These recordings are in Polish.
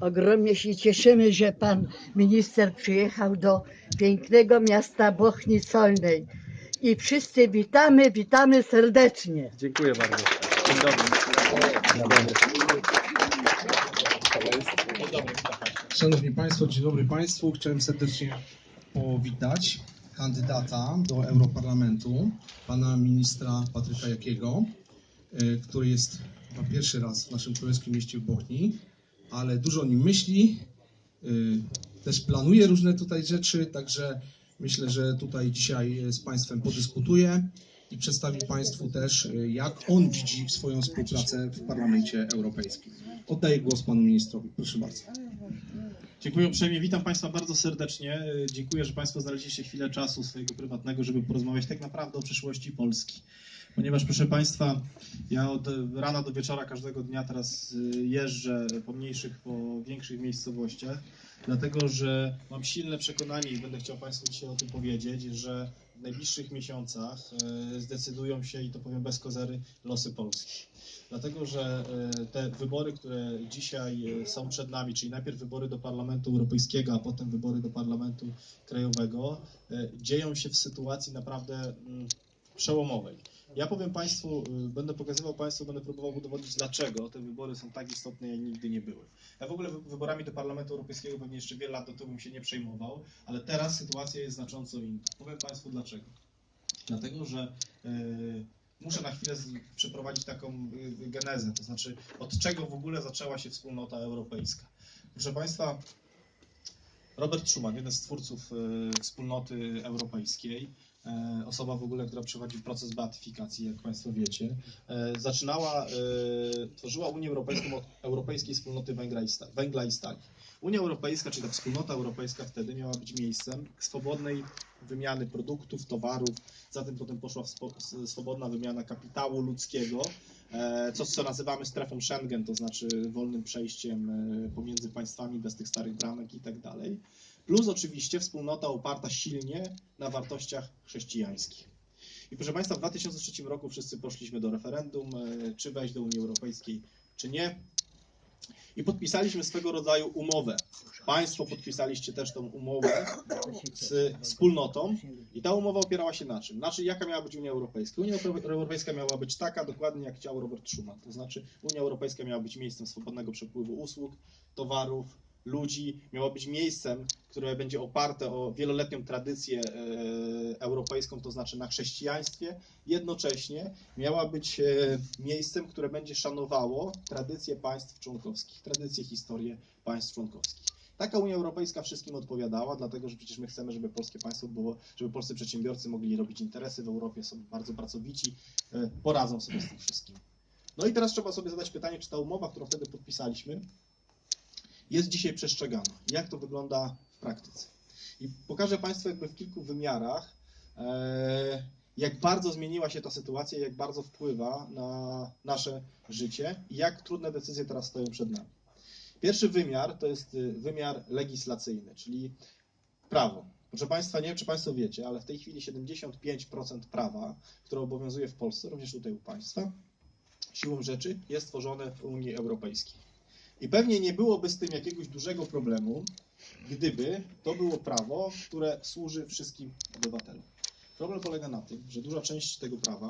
Ogromnie się cieszymy, że pan minister przyjechał do pięknego miasta Bochni Solnej. I wszyscy witamy, witamy serdecznie. Dziękuję bardzo. Dzień dobry. Szanowni Państwo, dzień dobry Państwu. Chciałem serdecznie powitać kandydata do Europarlamentu, pana ministra Patryka Jakiego, y, który jest chyba pierwszy raz w naszym królewskim mieście w Bochni, ale dużo o nim myśli, y, też planuje różne tutaj rzeczy, także myślę, że tutaj dzisiaj z Państwem podyskutuje i przedstawi Państwu też, jak on widzi swoją współpracę w Parlamencie Europejskim. Oddaję głos panu ministrowi. Proszę bardzo. Dziękuję uprzejmie, witam Państwa bardzo serdecznie. Dziękuję, że Państwo znaleźliście chwilę czasu swojego prywatnego, żeby porozmawiać tak naprawdę o przyszłości Polski. Ponieważ, proszę Państwa, ja od rana do wieczora każdego dnia teraz e, jeżdżę po mniejszych, po większych miejscowościach, dlatego że mam silne przekonanie i będę chciał Państwu dzisiaj o tym powiedzieć, że w najbliższych miesiącach e, zdecydują się, i to powiem bez kozery, losy Polski. Dlatego, że e, te wybory, które dzisiaj e, są przed nami, czyli najpierw wybory do Parlamentu Europejskiego, a potem wybory do Parlamentu Krajowego, e, dzieją się w sytuacji naprawdę mm, przełomowej. Ja powiem Państwu, będę pokazywał Państwu, będę próbował udowodnić, dlaczego te wybory są tak istotne, jak nigdy nie były. Ja w ogóle wy- wyborami do Parlamentu Europejskiego pewnie jeszcze wiele lat do tego bym się nie przejmował, ale teraz sytuacja jest znacząco inna. Powiem Państwu dlaczego. Dlatego, że muszę na chwilę przeprowadzić taką y, genezę, to znaczy od czego w ogóle zaczęła się wspólnota europejska. Proszę Państwa, Robert Schuman, jeden z twórców y, wspólnoty europejskiej, osoba w ogóle, która przechodzi proces beatyfikacji, jak Państwo wiecie, e, zaczynała, e, tworzyła Unię Europejską od Europejskiej Wspólnoty Węgla i, Stali. Unia Europejska, czyli ta wspólnota europejska wtedy miała być miejscem swobodnej wymiany produktów, towarów, za tym potem poszła swobodna wymiana kapitału ludzkiego, e, coś co nazywamy strefą Schengen, to znaczy wolnym przejściem e, pomiędzy państwami bez tych starych bramek i tak dalej. Plus oczywiście wspólnota oparta silnie na wartościach chrześcijańskich. I proszę Państwa, w 2003 roku wszyscy poszliśmy do referendum, e, czy wejść do Unii Europejskiej, czy nie. I podpisaliśmy swego rodzaju umowę. Państwo podpisaliście też tą umowę z wspólnotą i ta umowa opierała się na czym? Znaczy, jaka miała być Unia Europejska? Unia Europejska miała być taka, dokładnie jak chciał Robert Schuman. To znaczy, Unia Europejska miała być miejscem swobodnego przepływu usług, towarów, ludzi, miała być miejscem, które będzie oparte o wieloletnią tradycję e, europejską, to znaczy na chrześcijaństwie. Jednocześnie miała być e, miejscem, które będzie szanowało tradycje państw członkowskich, tradycje, historię państw członkowskich. Taka Unia Europejska wszystkim odpowiadała, dlatego że przecież my chcemy, żeby polskie państwo było, żeby polscy przedsiębiorcy mogli robić interesy w Europie, są bardzo pracowici, e, poradzą sobie z tym wszystkim. No i teraz trzeba sobie zadać pytanie, czy ta umowa, którą wtedy podpisaliśmy, jest dzisiaj przestrzegana. Jak to wygląda w praktyce? I pokażę Państwu jakby w kilku wymiarach, e, jak bardzo zmieniła się ta sytuacja, jak bardzo wpływa na nasze życie i jak trudne decyzje teraz stoją przed nami. Pierwszy wymiar to jest y, wymiar legislacyjny, czyli prawo. Proszę Państwa, nie wiem, czy Państwo wiecie, ale w tej chwili 75% prawa, które obowiązuje w Polsce, również tutaj u Państwa, siłą rzeczy jest tworzone w Unii Europejskiej. I pewnie nie byłoby z tym jakiegoś dużego problemu, gdyby to było prawo, które służy wszystkim obywatelom. Problem polega na tym, że duża część tego prawa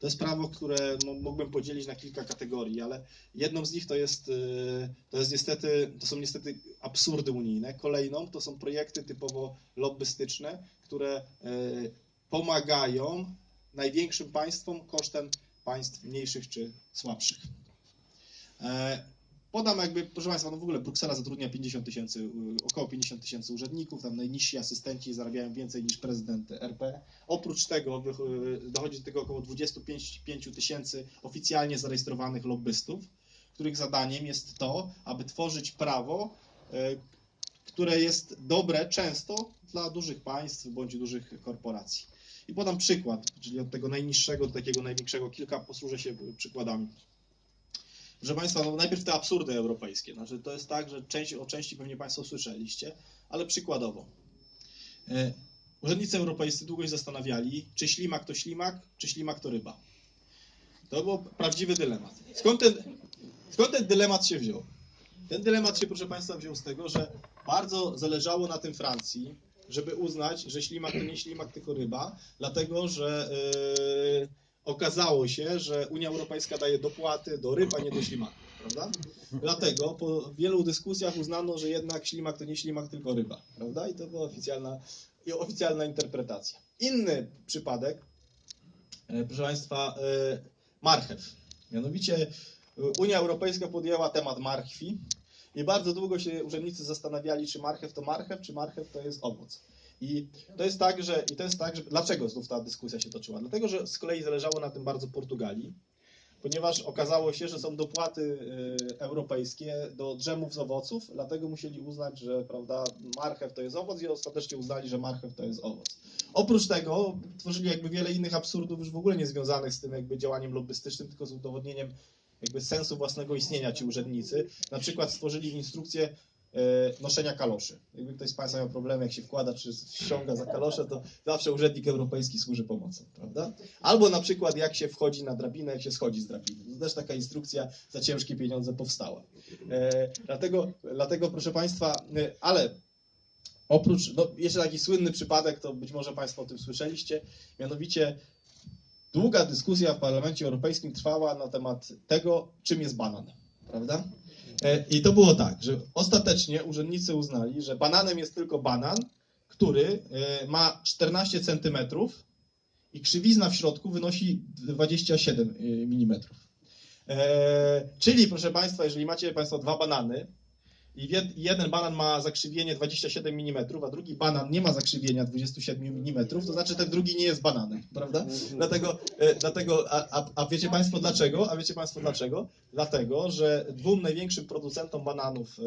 to jest prawo, które mo- mógłbym podzielić na kilka kategorii, ale jedną z nich to jest, y, to jest niestety, to są niestety absurdy unijne. Kolejną to są projekty typowo lobbystyczne, które y, pomagają największym państwom kosztem państw mniejszych czy słabszych. Podam jakby, proszę Państwa, no w ogóle Bruksela zatrudnia 50 tysięcy, y, około 50 tysięcy urzędników, tam najniżsi asystenci zarabiają więcej niż prezydent RP. Oprócz tego y, dochodzi do tego około 25 pięciu tysięcy oficjalnie zarejestrowanych lobbystów, których zadaniem jest to, aby tworzyć prawo, y, które jest dobre często dla dużych państw bądź dużych korporacji. I podam przykład, czyli od tego najniższego do takiego największego, kilka posłużę się przykładami. Proszę Państwa, no najpierw te absurdy europejskie. Znaczy, to jest tak, że część, o części pewnie Państwo słyszeliście, ale przykładowo. E, urzędnicy europejscy długo się zastanawiali, czy ślimak to ślimak, czy ślimak to ryba. To był prawdziwy dylemat. Skąd ten, skąd ten dylemat się wziął? Ten dylemat się, proszę Państwa, wziął z tego, że bardzo zależało na tym Francji, żeby uznać, że ślimak to nie ślimak, tylko ryba, dlatego że yy, okazało się, że Unia Europejska daje dopłaty do ryb, a nie do ślimaków, prawda? Dlatego po wielu dyskusjach uznano, że jednak ślimak to nie ślimak, tylko ryba, prawda? I to była oficjalna, oficjalna interpretacja. Inny przypadek, e, proszę Państwa, e, marchew. Mianowicie e, Unia Europejska podjęła temat marchwi i bardzo długo się urzędnicy zastanawiali, czy marchew to marchew, czy marchew to jest owoc. I to jest tak, że i to jest tak, że dlaczego znów ta dyskusja się toczyła? Dlatego, że z kolei zależało na tym bardzo Portugalii, ponieważ okazało się, że są dopłaty e, europejskie do drzemów z owoców, dlatego musieli uznać, że prawda, marchew to jest owoc i ostatecznie uznali, że marchew to jest owoc. Oprócz tego tworzyli jakby wiele innych absurdów już w ogóle nie związanych z tym jakby działaniem lobbystycznym, tylko z udowodnieniem jakby sensu własnego istnienia ci urzędnicy. Na przykład stworzyli instrukcję noszenia kaloszy. Jakby ktoś z Państwa miał problemy, jak się wkłada czy ściąga za kalosze, to zawsze urzędnik europejski służy pomocą, prawda? Albo na przykład jak się wchodzi na drabinę, jak się schodzi z drabiny. To też taka instrukcja za ciężkie pieniądze powstała. E, dlatego, dlatego, proszę Państwa, e, ale oprócz, no, jeszcze taki słynny przypadek, to być może Państwo o tym słyszeliście, mianowicie długa dyskusja w Parlamencie Europejskim trwała na temat tego, czym jest banan, prawda? E, I to było tak, że ostatecznie urzędnicy uznali, że bananem jest tylko banan, który e, ma 14 centymetrów i krzywizna w środku wynosi 27 mm. E, czyli, proszę Państwa, jeżeli macie Państwo dwa banany i jed- jeden banan ma zakrzywienie 27 mm, a drugi banan nie ma zakrzywienia 27 mm, to znaczy ten drugi nie jest bananem, prawda? Dlatego, e, dlatego a, a, wiecie Państwo dlaczego? A wiecie Państwo dlaczego? Dlatego, że dwóm największym producentom bananów e,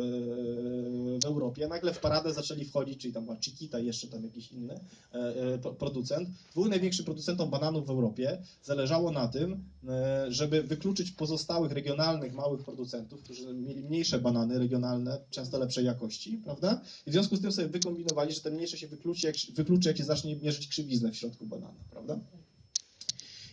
w Europie nagle w paradę zaczęli wchodzić, czyli tam była Chiquita i jeszcze tam jakiś inny e, pro- producent. Dwóm największym producentom bananów w Europie zależało na tym, żeby wykluczyć pozostałych regionalnych małych producentów, którzy mieli mniejsze banany regionalne, często lepszej jakości, prawda? I w związku z tym sobie wykombinowali, że te mniejsze się wykluczy, jak, wykluczy, jak się zacznie mierzyć krzywiznę w środku banana, prawda?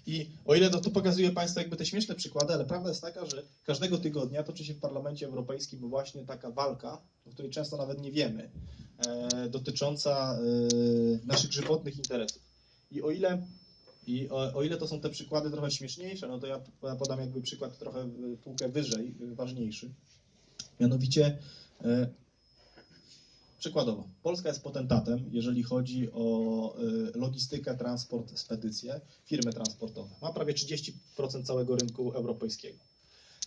I o ile to, to pokazuje Państwu jakby te śmieszne przykłady, ale prawda jest taka, że każdego tygodnia toczy się w Parlamencie Europejskim właśnie taka walka, o której często nawet nie wiemy, e, dotycząca e, naszych żywotnych interesów. I o ile, i o, o ile to są te przykłady trochę śmieszniejsze, no to ja podam jakby przykład trochę e, półkę wyżej, e, ważniejszy. Mianowicie e, Przykładowo, Polska jest potentatem, jeżeli chodzi o y, logistykę, transport, spedycje, firmy transportowe. Ma prawie 30% całego rynku europejskiego.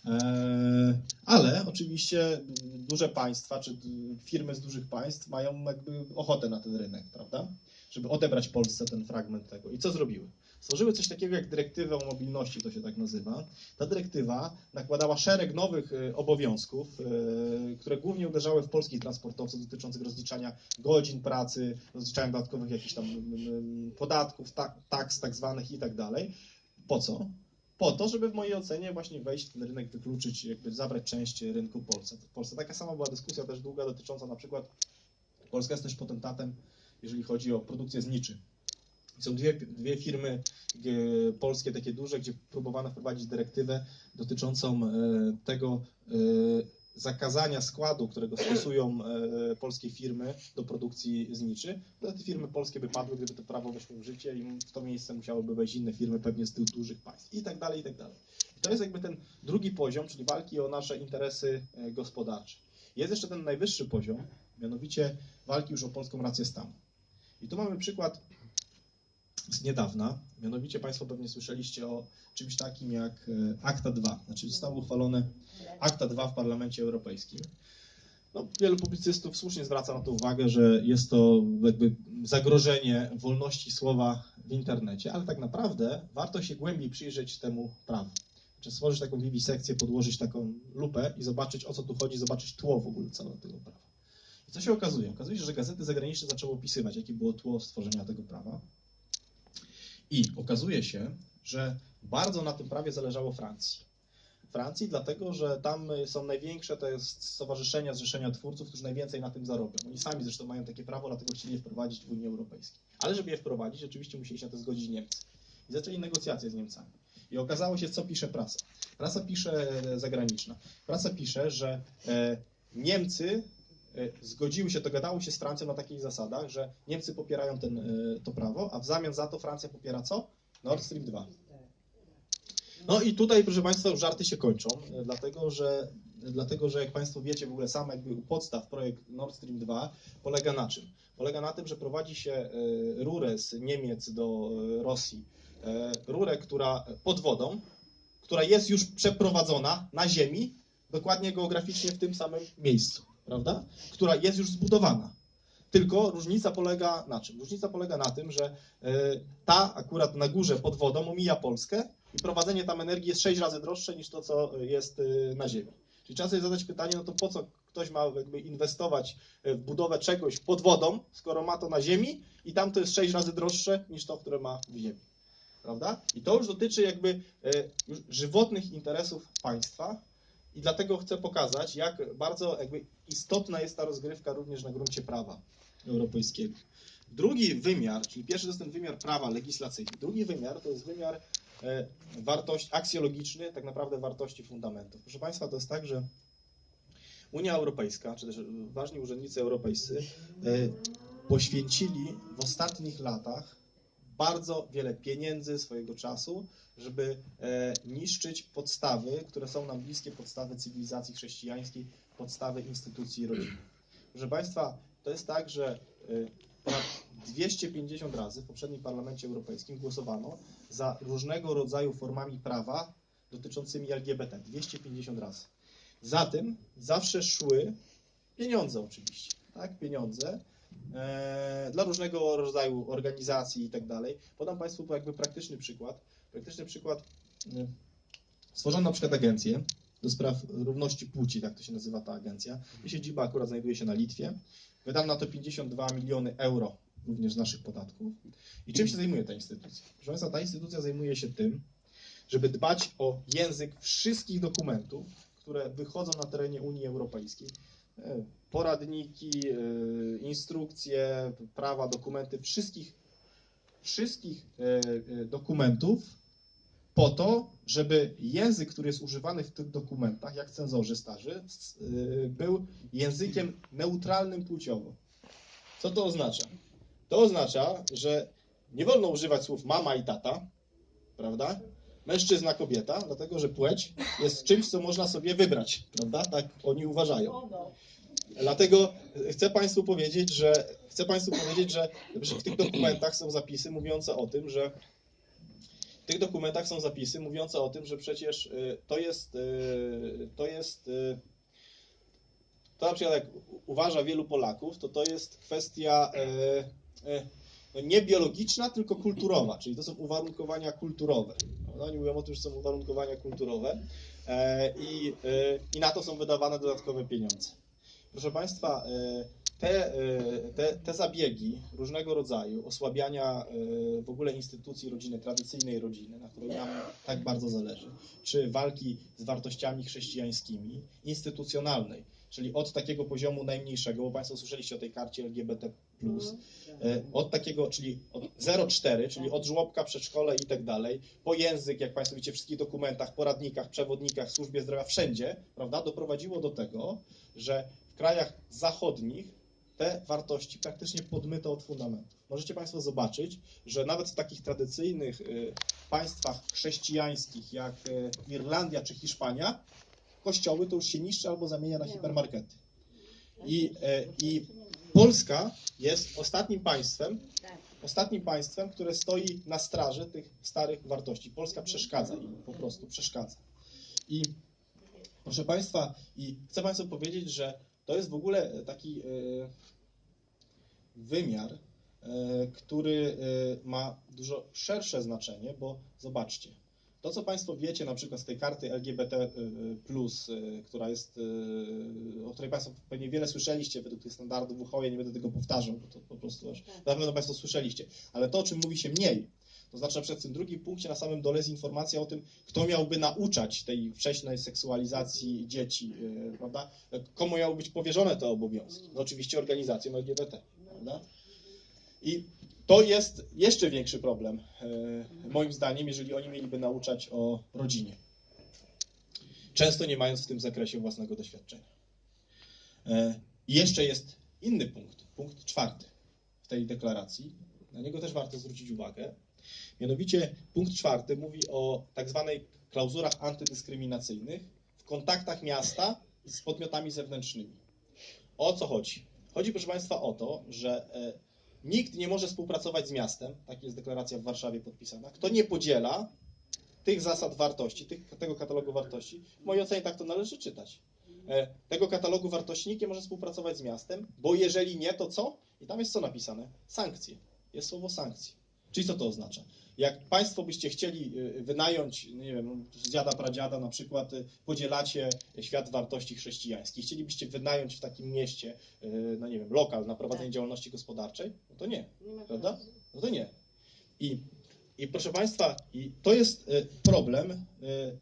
E, Ale oczywiście duże państwa, czy firmy z dużych państw mają jakby ochotę na ten rynek, prawda? Żeby odebrać Polsce ten fragment tego. I co zrobiły? Stworzyły coś takiego jak dyrektywę o mobilności, to się tak nazywa. Ta dyrektywa nakładała szereg nowych y, obowiązków, y, które głównie uderzały w polskich transportowców dotyczących rozliczania godzin pracy, rozliczania dodatkowych jakichś tam mm, podatków, tak, taks tak zwanych i tak dalej. Po co? Po to, żeby w mojej ocenie właśnie wejść w ten rynek, wykluczyć, jakby zabrać część rynku Polsce. W Polsce taka sama była dyskusja też długa dotycząca na przykład, Polska jest też potentatem, jeżeli chodzi o produkcję zniczy. Są dwie, dwie firmy e, polskie, takie duże, gdzie próbowano wprowadzić dyrektywę dotyczącą e, tego e, zakazania składu, którego stosują polskie firmy do produkcji zniczy. To te firmy polskie by padły, gdyby to prawo weszło w życie i w to miejsce musiałyby wejść inne firmy, pewnie z tych dużych państw i tak dalej, i tak dalej. I to jest jakby ten drugi poziom, czyli walki o nasze interesy gospodarcze. Jest jeszcze ten najwyższy poziom, mianowicie walki już o polską rację stanu. I tu mamy przykład z niedawna. Mianowicie Państwo pewnie słyszeliście o czymś takim jak e, Akta 2. Znaczy zostało uchwalone Akta 2 w Parlamencie Europejskim. No, wielu publicystów słusznie zwraca na to uwagę, że jest to jakby zagrożenie wolności słowa w internecie, ale tak naprawdę warto się głębiej przyjrzeć temu prawu. Czy stworzyć taką wiwisekcję, podłożyć taką lupę i zobaczyć o co tu chodzi, zobaczyć tło w ogóle całego tego prawa. I co się okazuje? Okazuje się, że gazety zagraniczne zaczęły opisywać, jakie było tło stworzenia tego prawa. I okazuje się, że bardzo na tym prawie zależało Francji. Francji, dlatego że tam są największe jest stowarzyszenia, zrzeszenia twórców, którzy najwięcej na tym zarobią. Oni sami zresztą mają takie prawo, dlatego chcieli je wprowadzić w Unii Europejskiej. Ale żeby je wprowadzić, oczywiście musieli się na to zgodzić Niemcy. I zaczęli negocjacje z Niemcami. I okazało się, co pisze prasa. Prasa pisze e, zagraniczna. Prasa pisze, że e, Niemcy zgodziły się, dogadały się z Francją na takich zasadach, że Niemcy popierają ten, e, to prawo, a w zamian za to Francja popiera co? Nord Stream 2. No i tutaj, proszę Państwa, już żarty się kończą, e, dlatego że, dlatego że jak Państwo wiecie, w ogóle sam jakby u podstaw projekt Nord Stream 2 polega na czym? Polega na tym, że prowadzi się e, rurę z Niemiec do e, Rosji, e, rurę, która pod wodą, która jest już przeprowadzona na ziemi, dokładnie geograficznie w tym samym miejscu, prawda? Która jest już zbudowana. Tylko różnica polega na czym? Różnica polega na tym, że e, ta akurat na górze pod wodą omija Polskę i prowadzenie tam energii jest 6 razy droższe niż to, co jest e, na ziemi. Czyli trzeba sobie zadać pytanie, no to po co ktoś ma jakby inwestować e, w budowę czegoś pod wodą, skoro ma to na ziemi i tam to jest 6 razy droższe niż to, które ma w ziemi. Prawda? I to już dotyczy jakby żywotnych interesów państwa i dlatego chcę pokazać, jak bardzo istotna jest ta rozgrywka również na gruncie prawa europejskiego. Drugi wymiar, czyli pierwszy to jest ten wymiar prawa legislacyjny. Drugi wymiar to jest wymiar e, wartości, aksjologiczny, tak naprawdę wartości fundamentów. Proszę Państwa, to jest tak, że Unia Europejska, czy też ważni urzędnicy europejscy e, poświęcili w ostatnich latach bardzo wiele pieniędzy, swojego czasu, żeby e, niszczyć podstawy, które są nam bliskie, podstawy cywilizacji chrześcijańskiej, podstawy instytucji rodziny. Proszę Państwa, to jest tak, że e, ponad 250 razy w poprzednim Parlamencie Europejskim głosowano za różnego rodzaju formami prawa dotyczącymi LGBT. 250 razy. Za tym zawsze szły pieniądze oczywiście, tak? Pieniądze e, dla różnego rodzaju organizacji i tak dalej. Podam Państwu jakby praktyczny przykład. Praktyczny przykład. e, Stworzono na przykład agencję do spraw równości płci, tak to się nazywa ta agencja. Jej siedziba akurat znajduje się na Litwie. Wydano na to 52 miliony euro również z naszych podatków. I czym się zajmuje ta instytucja? Proszę Państwa, ta instytucja zajmuje się tym, żeby dbać o język wszystkich dokumentów, które wychodzą na terenie Unii Europejskiej. E, Poradniki, e, instrukcje, prawa, dokumenty, wszystkich, wszystkich e, e, dokumentów po to, żeby język, który jest używany w tych dokumentach, jak cenzorzy starzy, e, był językiem neutralnym płciowo. Co to oznacza? To oznacza, że nie wolno używać słów mama i tata, prawda? Mężczyzna, kobieta, dlatego że płeć jest czymś, co można sobie wybrać, prawda? Tak oni uważają. Dlatego chcę Państwu powiedzieć, że chcę Państwu powiedzieć, że w tych dokumentach są zapisy mówiące o tym, że w tych dokumentach są zapisy mówiące o tym, że przecież y, to jest y, to jest y, to na przykład jak uważa wielu Polaków, to to jest kwestia no nie biologiczna, tylko kulturowa, czyli to są uwarunkowania kulturowe. prawda? Oni mówią o tym, że są uwarunkowania kulturowe e, i, i na to są wydawane dodatkowe pieniądze. Proszę Państwa, e, te, e, te, te zabiegi różnego rodzaju, osłabiania e, w ogóle instytucji rodziny, tradycyjnej rodziny, na której nam tak bardzo zależy, czy walki z wartościami chrześcijańskimi, instytucjonalnej, czyli od takiego poziomu najmniejszego, bo Państwo słyszeliście o tej karcie LGBT+, od takiego, czyli od 0,4, czyli od żłobka, przedszkole i tak dalej, po język, jak Państwo widzicie, w wszystkich dokumentach, poradnikach, przewodnikach, służbie zdrowia, wszędzie, prawda, doprowadziło do tego, że krajach zachodnich te wartości praktycznie podmyto od fundamentów. Możecie Państwo zobaczyć, że nawet w takich tradycyjnych y, państwach chrześcijańskich, jak y, Irlandia czy Hiszpania, kościoły to już się niszczy albo zamienia na hipermarkety. I, y, I Polska jest ostatnim państwem, ostatnim państwem, które stoi na straży tych starych wartości. Polska przeszkadza im, po prostu przeszkadza. I proszę Państwa, i chcę Państwu powiedzieć, że to jest w ogóle taki e, wymiar, e, który e, ma dużo szersze znaczenie, bo zobaczcie, to co Państwo wiecie na przykład z tej karty LGBT, e, e, która jest, e, o której Państwo pewnie wiele słyszeliście według tych standardów WHO, ja nie będę tego powtarzał, bo to po prostu aż na pewno Państwo słyszeliście, ale to, o czym mówi się mniej, to znaczy w tym drugim punkcie na samym dole jest informacja o tym, kto miałby nauczać tej wcześniej seksualizacji dzieci, e, prawda? Komu miały być powierzone te obowiązki? No oczywiście organizacjom LGBT, prawda? I To jest jeszcze większy problem, e, moim zdaniem, jeżeli oni mieliby nauczać o rodzinie. Często nie mając w tym zakresie własnego doświadczenia. E, I jeszcze jest inny punkt, punkt czwarty w tej deklaracji. Na niego też warto zwrócić uwagę. Mianowicie punkt czwarty mówi o tak zwanej klauzurach antydyskryminacyjnych w kontaktach miasta z podmiotami zewnętrznymi. O co chodzi? Chodzi, proszę Państwa, o to, że e, nikt nie może współpracować z miastem, tak jest deklaracja w Warszawie podpisana, kto nie podziela tych zasad wartości, tych, tego katalogu wartości. W mojej ocenie tak to należy czytać. E, Tego katalogu wartości nikt nie może współpracować z miastem, bo jeżeli nie, to co? I tam jest co napisane? Sankcje. Jest słowo sankcje. Czyli co to oznacza? Jak Państwo byście chcieli y, wynająć, nie wiem, z dziada, pradziada na przykład, y, podzielacie świat wartości chrześcijańskich, chcielibyście wynająć w takim mieście, y, no nie wiem, lokal na prowadzenie Tak. działalności gospodarczej, no to nie, prawda? No to nie. I, i proszę Państwa, to jest y, problem y,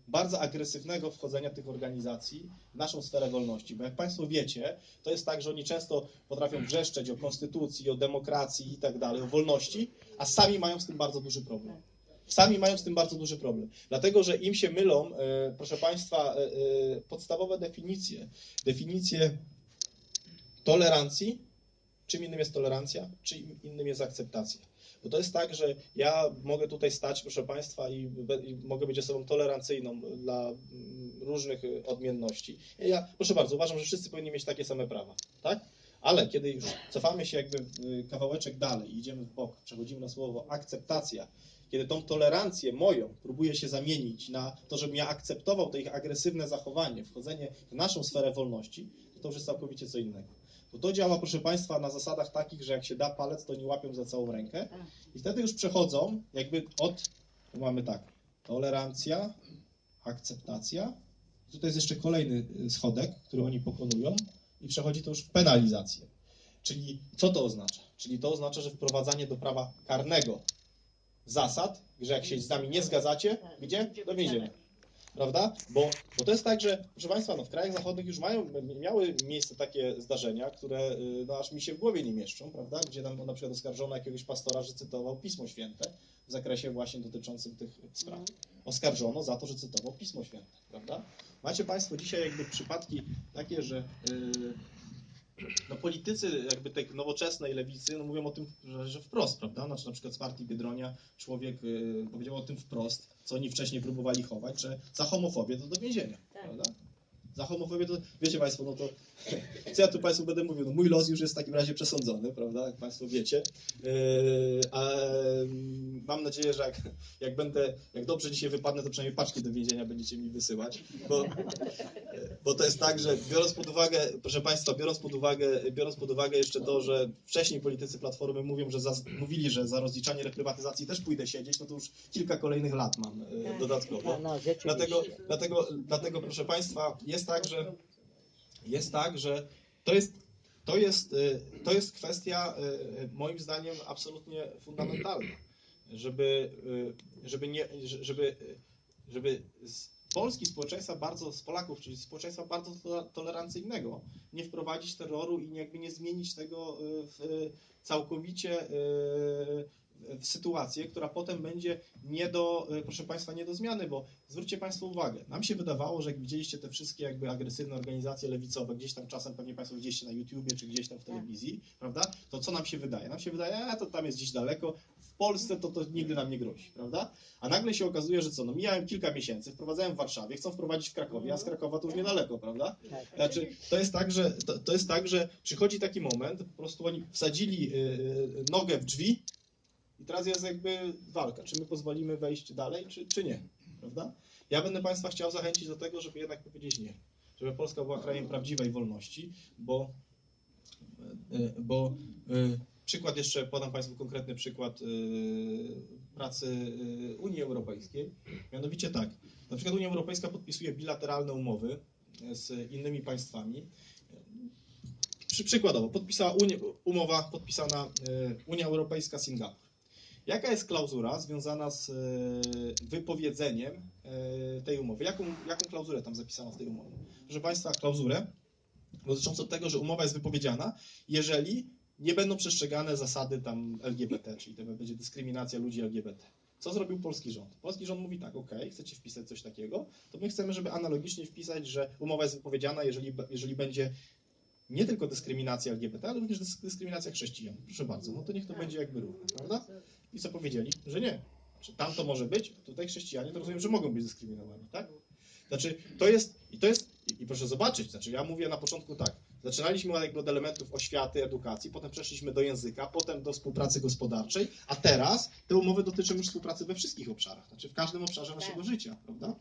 bardzo agresywnego wchodzenia tych organizacji w naszą sferę wolności, bo jak Państwo wiecie, to jest tak, że oni często potrafią wrzeszczeć o konstytucji, o demokracji i tak dalej, o wolności, a sami mają z tym bardzo duży problem. Sami mają z tym bardzo duży problem. Dlatego, że im się mylą, e, proszę Państwa, podstawowe definicje. Definicje tolerancji, czym innym jest tolerancja, czym innym jest akceptacja. Bo to jest tak, że ja mogę tutaj stać, proszę Państwa, i, i mogę być osobą tolerancyjną dla mm, różnych y, odmienności. Ja, proszę bardzo, uważam, że wszyscy powinni mieć takie same prawa, tak? Ale kiedy już cofamy się jakby y, kawałeczek dalej, idziemy w bok, przechodzimy na słowo akceptacja, kiedy tą tolerancję moją próbuję się zamienić na to, żebym ja akceptował to ich agresywne zachowanie, wchodzenie w naszą sferę wolności, to już jest całkowicie co innego. Bo to działa, proszę Państwa, na zasadach takich, że jak się da palec, to nie łapią za całą rękę. I wtedy już przechodzą jakby od, tu mamy tak, tolerancja, akceptacja. Tutaj jest jeszcze kolejny y, schodek, który oni pokonują i przechodzi to już w penalizację. Czyli co to oznacza? Czyli to oznacza, że wprowadzanie do prawa karnego zasad, że jak się z nami nie zgadzacie, gdzie? Do więzienia. Prawda? Bo, bo to jest tak, że proszę Państwa, no w krajach zachodnich już mają, miały miejsce takie zdarzenia, które y, no aż mi się w głowie nie mieszczą, prawda? Gdzie tam na przykład oskarżono jakiegoś pastora, że cytował Pismo Święte w zakresie właśnie dotyczącym tych spraw. Oskarżono za to, że cytował Pismo Święte, prawda? Macie Państwo dzisiaj jakby przypadki takie, że y, no politycy jakby tej nowoczesnej lewicy no mówią o tym, że, wprost, prawda? Znaczy na przykład z partii Biedronia człowiek y, powiedział o tym wprost, co oni wcześniej próbowali chować, że za homofobię to do więzienia, Tak. prawda? Za homofobię to, wiecie Państwo, no to co ja tu Państwu będę mówił, no mój los już jest w takim razie przesądzony, prawda, jak Państwo wiecie, yy, a mam nadzieję, że jak, jak będę, jak dobrze dzisiaj wypadnę, to przynajmniej paczki do więzienia będziecie mi wysyłać, bo, bo to jest tak, że biorąc pod uwagę, proszę Państwa, biorąc pod uwagę, biorąc pod uwagę jeszcze to, że wcześniej politycy Platformy mówią, że za, mówili, że za rozliczanie reprywatyzacji też pójdę siedzieć, no to już kilka kolejnych lat mam yy, dodatkowo. No, no. Dlatego, dlatego, dlatego, proszę Państwa, jest tak, że jest tak, że to jest, to jest, y, to jest kwestia y, moim zdaniem absolutnie fundamentalna, żeby, y, żeby nie, żeby, żeby z Polski społeczeństwa bardzo, z Polaków, czyli społeczeństwa bardzo to- tolerancyjnego, nie wprowadzić terroru i jakby nie zmienić tego y, w całkowicie y, w sytuację, która potem będzie nie do, y, proszę Państwa, nie do zmiany, bo zwróćcie Państwo uwagę, nam się wydawało, że jak widzieliście te wszystkie jakby agresywne organizacje lewicowe, gdzieś tam czasem pewnie Państwo widzieliście na YouTubie, czy gdzieś tam w telewizji, prawda, to co nam się wydaje? Nam się wydaje, a to tam jest gdzieś daleko, w Polsce to to nigdy nam nie grozi, prawda? A nagle się okazuje, że co, no mijają kilka miesięcy, wprowadzają w Warszawie, chcą wprowadzić w Krakowie, a z Krakowa to już niedaleko, prawda? Tak. Znaczy, to jest tak, że to, to jest tak, że przychodzi taki moment, po prostu oni wsadzili y, y, nogę w drzwi i teraz jest jakby walka, czy my pozwolimy wejść dalej, czy, czy nie, prawda? Ja będę Państwa chciał zachęcić do tego, żeby jednak powiedzieć nie, żeby Polska była krajem prawdziwej wolności, bo, y, bo y, przykład jeszcze, podam Państwu konkretny przykład y, pracy Unii Europejskiej, mianowicie tak, na przykład Unia Europejska podpisuje bilateralne umowy z innymi państwami. Przy, przykładowo, podpisała umowa podpisana e, Unia Europejska Singapur. Jaka jest klauzura związana z e, wypowiedzeniem e, tej umowy? Jaką, jaką klauzurę tam zapisano w tej umowie? Proszę Państwa, klauzurę dotyczącą tego, że umowa jest wypowiedziana, jeżeli nie będą przestrzegane zasady tam LGBT, czyli to będzie dyskryminacja ludzi LGBT. Co zrobił polski rząd? Polski rząd mówi tak, ok, chcecie wpisać coś takiego, to my chcemy, żeby analogicznie wpisać, że umowa jest wypowiedziana, jeżeli, jeżeli będzie nie tylko dyskryminacja LGBT, ale również dys- dyskryminacja chrześcijan. Proszę bardzo, no to niech to będzie jakby równo, prawda? I co powiedzieli? Że nie. Czy tam to może być, tutaj chrześcijanie to rozumiem, że mogą być dyskryminowani, tak? Znaczy, to jest, i to jest, i, i proszę zobaczyć, znaczy ja mówię na początku tak, zaczynaliśmy jakby od elementów oświaty, edukacji, potem przeszliśmy do języka, potem do współpracy gospodarczej, a teraz te umowy dotyczą już współpracy we wszystkich obszarach, znaczy w każdym obszarze naszego życia, prawda?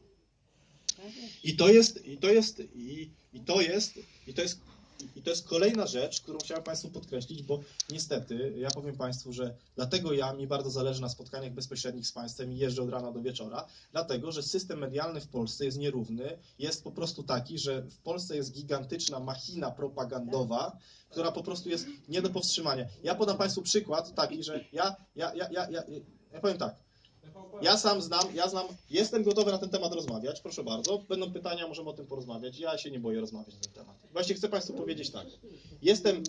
I to jest, i to jest, i, i to jest, i to jest, i to jest kolejna rzecz, którą chciałem Państwu podkreślić, bo niestety, ja powiem Państwu, że dlatego ja, mi bardzo zależy na spotkaniach bezpośrednich z Państwem i jeżdżę od rana do wieczora, dlatego, że system medialny w Polsce jest nierówny, jest po prostu taki, że w Polsce jest gigantyczna machina propagandowa, która po prostu jest nie do powstrzymania. Ja podam Państwu przykład taki, że ja, ja, ja, ja, ja, ja powiem tak, ja sam znam, ja znam, jestem gotowy na ten temat rozmawiać, proszę bardzo. Będą pytania, możemy o tym porozmawiać. Ja się nie boję rozmawiać na ten temat. Właśnie chcę Państwu powiedzieć tak. Jestem,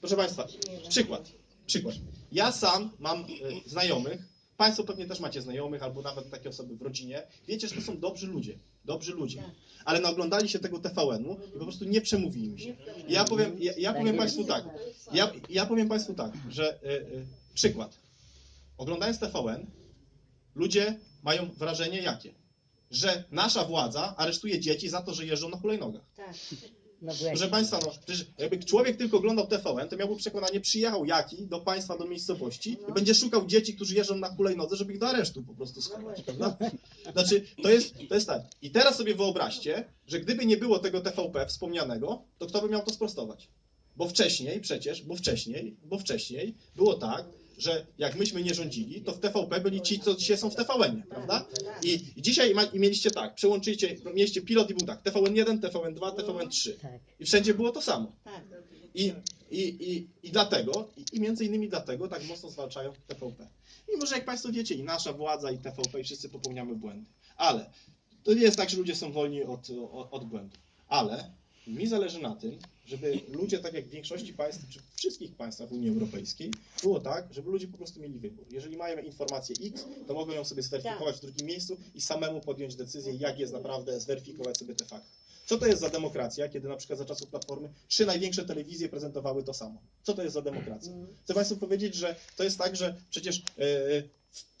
proszę Państwa, przykład, przykład. Ja sam mam e, znajomych, Państwo pewnie też macie znajomych, albo nawet takie osoby w rodzinie. Wiecie, że to są dobrzy ludzie, dobrzy ludzie. Ale naoglądali się tego TVN-u i po prostu nie przemówili mi się. Ja powiem, ja, ja powiem Państwu tak, ja, ja powiem Państwu tak, że e, e, przykład. Oglądając TVN, ludzie mają wrażenie jakie? Że nasza władza aresztuje dzieci za to, że jeżdżą na hulajnogach. Tak. No Proszę Państwa, no, jakby człowiek tylko oglądał TVN, to miałby przekonanie, przyjechał jaki do państwa, do miejscowości i będzie szukał dzieci, którzy jeżdżą na hulajnodze, żeby ich do aresztu po prostu schować, prawda? Znaczy, to jest, to jest tak. I teraz sobie wyobraźcie, że gdyby nie było tego TVP wspomnianego, to kto by miał to sprostować? Bo wcześniej przecież, bo wcześniej, bo wcześniej było tak, że jak myśmy nie rządzili, to w TVP byli ci, co dzisiaj są w TVN, prawda? I, dzisiaj ma, i mieliście tak, przełączyliście, mieliście pilot i był tak, TVN1, TVN2, TVN3. Tak. I wszędzie było to samo. I, i, i, i dlatego, i, i między innymi dlatego tak mocno zwalczają TVP. Mimo, że jak Państwo wiecie, i nasza władza, i TVP, i wszyscy popełniamy błędy. Ale to nie jest tak, że ludzie są wolni od, od, od błędów. Ale mi zależy na tym, żeby ludzie, tak jak w większości państw, czy wszystkich państwach Unii Europejskiej, było tak, żeby ludzie po prostu mieli wybór. Jeżeli mają informację X, to mogą ją sobie zweryfikować w drugim miejscu i samemu podjąć decyzję, jak jest naprawdę, zweryfikować sobie te fakty. Co to jest za demokracja, kiedy na przykład za czasów Platformy trzy największe telewizje prezentowały to samo? Co to jest za demokracja? Chcę Państwu powiedzieć, że to jest tak, że przecież e,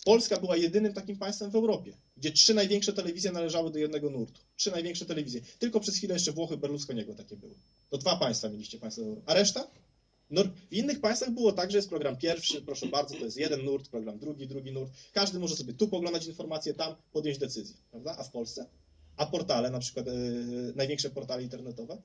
Polska była jedynym takim państwem w Europie, gdzie trzy największe telewizje należały do jednego nurtu. Trzy największe telewizje. Tylko przez chwilę jeszcze Włochy Berlusconiego takie były. To dwa państwa mieliście Europie. A reszta? No, w innych państwach było tak, że jest program pierwszy, proszę bardzo, to jest jeden nurt, program drugi, drugi nurt. Każdy może sobie tu poglądać informacje, tam podjąć decyzję, prawda? A w Polsce? A portale, na przykład e, największe portale internetowe?